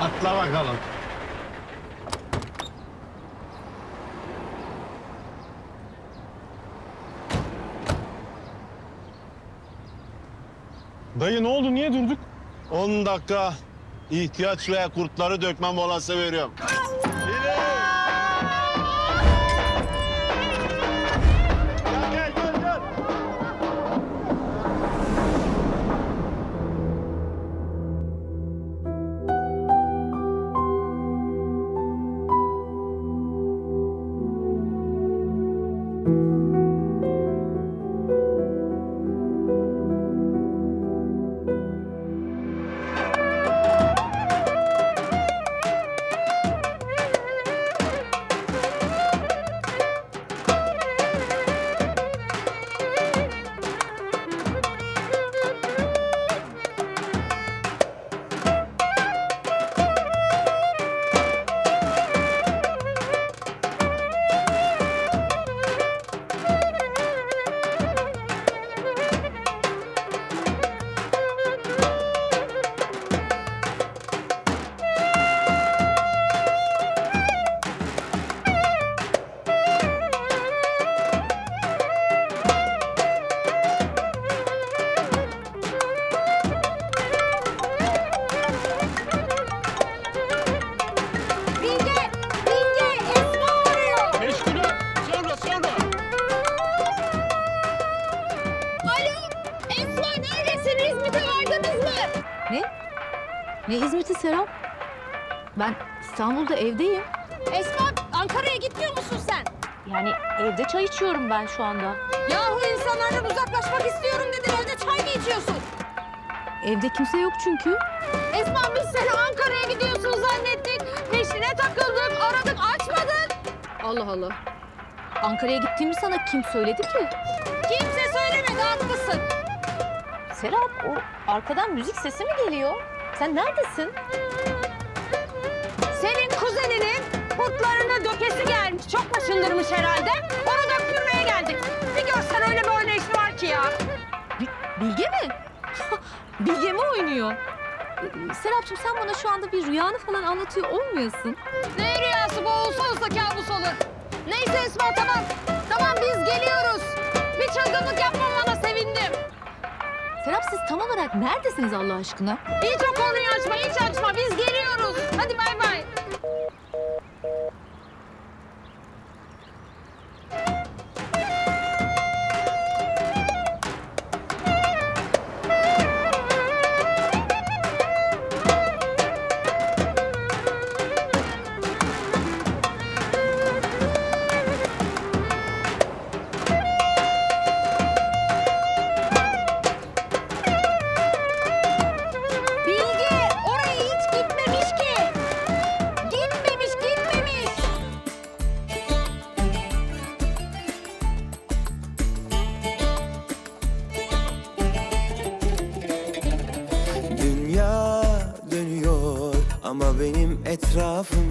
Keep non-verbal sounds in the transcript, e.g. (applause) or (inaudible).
Atla bakalım. Dayı ne oldu? Niye durduk? 10 dakika ihtiyaç ve kurtları dökme molası veriyorum. Vardınız mı? Ne? Ne İzmit'i Serap? Ben İstanbul'da evdeyim. Esma Ankara'ya gitmiyor musun sen? Yani evde çay içiyorum ben şu anda. Yahu insanlardan uzaklaşmak istiyorum dedin. Evde çay mı içiyorsun? Evde kimse yok çünkü. Esma biz seni Ankara'ya gidiyorsun zannettik. Peşine takıldık, aradık, açmadın. Allah Allah. Ankara'ya gittiğimi sana kim söyledi ki? Kimse söylemedi, haklısın. Serap o arkadan müzik sesi mi geliyor? Sen neredesin? Senin kuzeninin kurtlarını dökesi gelmiş. Çok başındırmış herhalde. Onu döktürmeye geldik. Bir görsen öyle böyle işi var ki ya. Bi- Bilge mi? (laughs) Bilge mi oynuyor? Ee, Serapcığım sen bana şu anda bir rüyanı falan anlatıyor olmuyorsun. Ne rüyası bu olsa olsa kabus olur. Neyse Esma tamam. Tamam biz geliyoruz. Serap siz tam olarak neredesiniz Allah aşkına? Hiç o konuyu açma, hiç açma. Biz ama benim etrafım